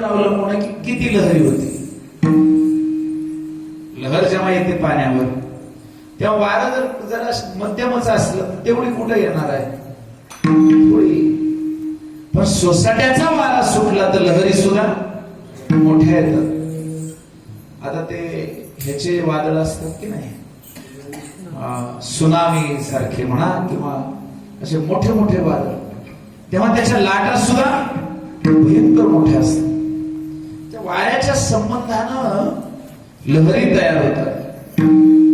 वर अवलंबून आहे की किती लहरी होती? लहर जेव्हा येते पाण्यावर तेव्हा वारं जर जरा मध्यमच असलं तर तेवढी कुठे येणार आहे? थोडी पण सोसाट्याचा वारा सुटला तर लहरी सुद्धा मोठ्या येतात. आता ते ह्याचे वादळ असतात की नाही? सुनामी सारखे म्हणा किंवा असे मोठे मोठे वादळ. तेव्हा त्याच्या लाटा सुद्धा भयंकर संबंधानं लहरी तयार होतात.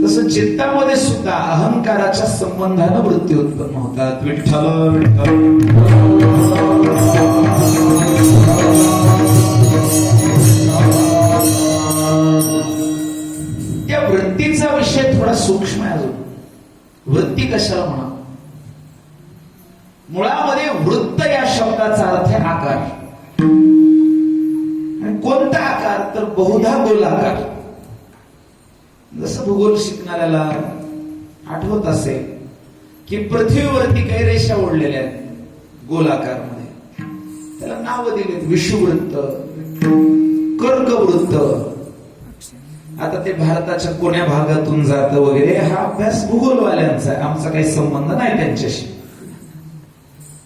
तसं चित्तामध्ये सुद्धा अहंकाराच्या संबंधानं वृत्ती उत्पन्न होतात. विठ्ठल विठ्ठल. त्या वृत्तीचा विषय थोडा सूक्ष्म आहे अजून. वृत्ती कशाला म्हणा मुळामध्ये वृत्त या शब्दाचा अर्थ आहे आकार. तर बहुधा गोलाकार. जसं भूगोल शिकणाऱ्याला आठवत असेल की पृथ्वीवरती काही रेषा ओढलेल्या आहेत गोलाकारमध्ये त्याला नाव दिलेत विषुवृत्त कर्कवृत्त. आता ते भारताच्या कोण्या भागातून जात वगैरे हा अभ्यास भूगोलवाल्यांचा आहे. आमचा काही संबंध नाही त्यांच्याशी.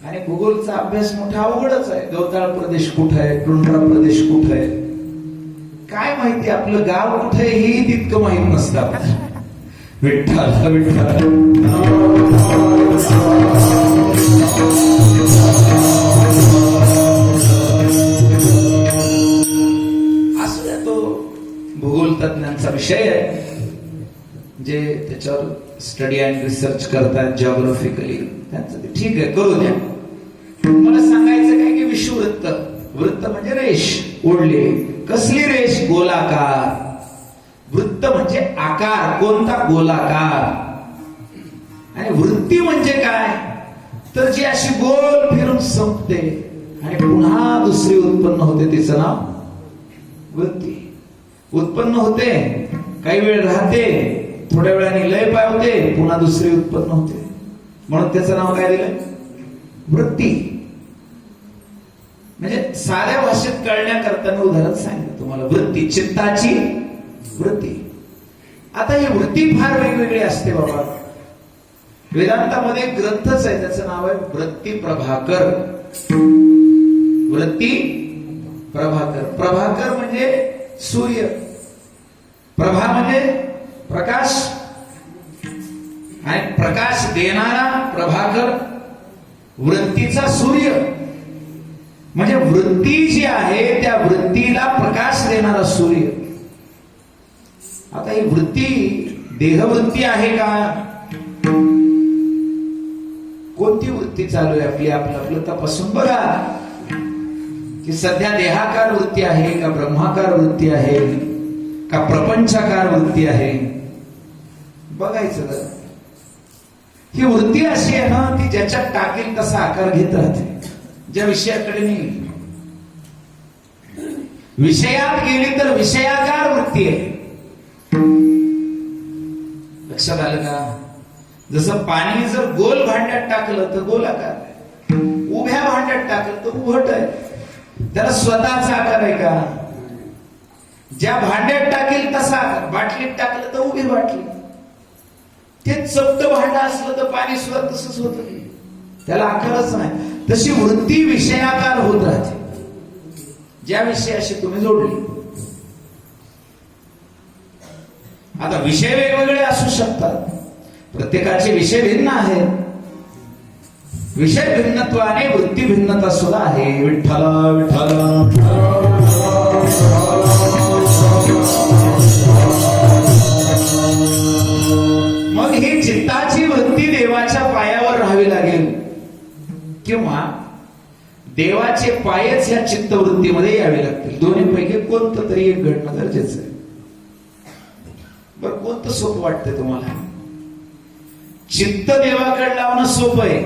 आणि भूगोलचा अभ्यास मोठा अवघडच आहे. गवताळ प्रदेश कुठं आहे? टुंड्रा प्रदेश कुठं आहे? काय माहिती आपलं गाव कुठे हेही तितकं माहीत नसतं विठ्ठल विठ्ठल. असू द्या तो भूगोल तज्ञांचा विषय आहे जे त्याच्यावर स्टडी अँड रिसर्च करतात जॉग्राफिकली त्यांचं ठीक आहे करू द्या. मला सांगायचं काय की विश्ववृत्त वृत्त म्हणजे रेश ओढली. कसली रेष? गोलाकार. वृत्त म्हणजे आकार. कोणता? गोलाकार. आणि वृत्ती म्हणजे काय? तर जी अशी गोल फिरून संपते आणि पुन्हा दुसरी उत्पन्न होते तिचं नाव वृत्ती. उत्पन्न होते काही वेळ राहते थोड्या वेळाने लय पावते पुन्हा दुसरी उत्पन्न होते. म्हणून त्याचं नाव काय दिलं? वृत्ती. म्हणजे साध्या भाषेत कळण्याकरता मी उदाहरण सांगितलं. तुम्हाला वृत्ती चित्ताची वृत्ती. आता ही वृत्ती फार वेगवेगळी असते बाबा. वेदांतामध्ये ग्रंथच आहे त्याचं नाव आहे वृत्ती प्रभाकर. वृत्ती प्रभाकर. प्रभाकर म्हणजे सूर्य. प्रभा म्हणजे प्रकाश. आणि प्रकाश देणारा प्रभाकर वृत्तीचा सूर्य. म्हणजे वृत्ती जी आहे त्या वृत्तीला प्रकाश देणारा सूर्य. आता ही वृत्ती देहवृत्ती आहे का? कोणती वृत्ती चालू आहे आपली? आपलं आपलं तपासून बघा. की सध्या देहाकार वृत्ती आहे का ब्रह्माकार वृत्ती आहे? का प्रपंचाकार वृत्ती आहे? बघायचं ही वृत्ती अशी आहे ना ती ज्याच्यात टाकेल तसा आकार घेत राहते. ज्या विषयाकडे नाही. विषयात गेली तर विषयाकार वृत्ती आहे. लक्षात आलं का? जसं पाणी जर गोल भांड्यात टाकलं तर गोलाकार उभ्या भांड्यात टाकलं तर उभट आहे. त्याला स्वतःचा आकार आहे का? ज्या भांड्यात टाकेल तसा आकार. बाटलीत टाकलं तर उभी बाटली. ते चपट भांड असलं तर पाणी सुद्धा तसंच होत. त्याला आकारच नाही. तशी वृत्ती विषयाकार होत राहते. ज्या विषयाशी तुम्ही जोडली. आता विषय वेगवेगळे असू शकतात. प्रत्येकाचे विषय भिन्न आहेत. विषय भिन्नत्वाने वृत्ती भिन्नता सुद्धा आहे. विठ्ठल विठ्ठल मग ही चित्ताची वृत्ती देवाच्या पायावर राहावी लागेल. किंवा देवाचे पायच ह्या चित्तवृत्तीमध्ये यावे लागतील. दोन्हीपैकी कोणतं तरी एक घडणं गरजेचं आहे. बरं कोणतं सोपं वाटतंय तुम्हाला? चित्त देवाकडे लावणं सोपं आहे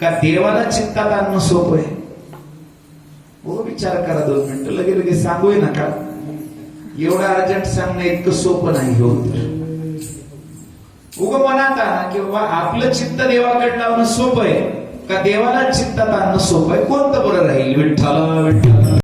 का देवाला चित्तात आणणं सोपं आहे? हो विचार करा दोन मिनिटं. लगे लगे सांगूय नका. एवढं अर्जंट सांगणं इतकं सोपं नाही होत उग मनात आणा की बाबा आपलं चित्त देवाकडे लावणं सोपं आहे. का देवाला चित्तात आणणं सोपं आहे? कोणतं बरं राहील? विठ्ठल विठ्ठल.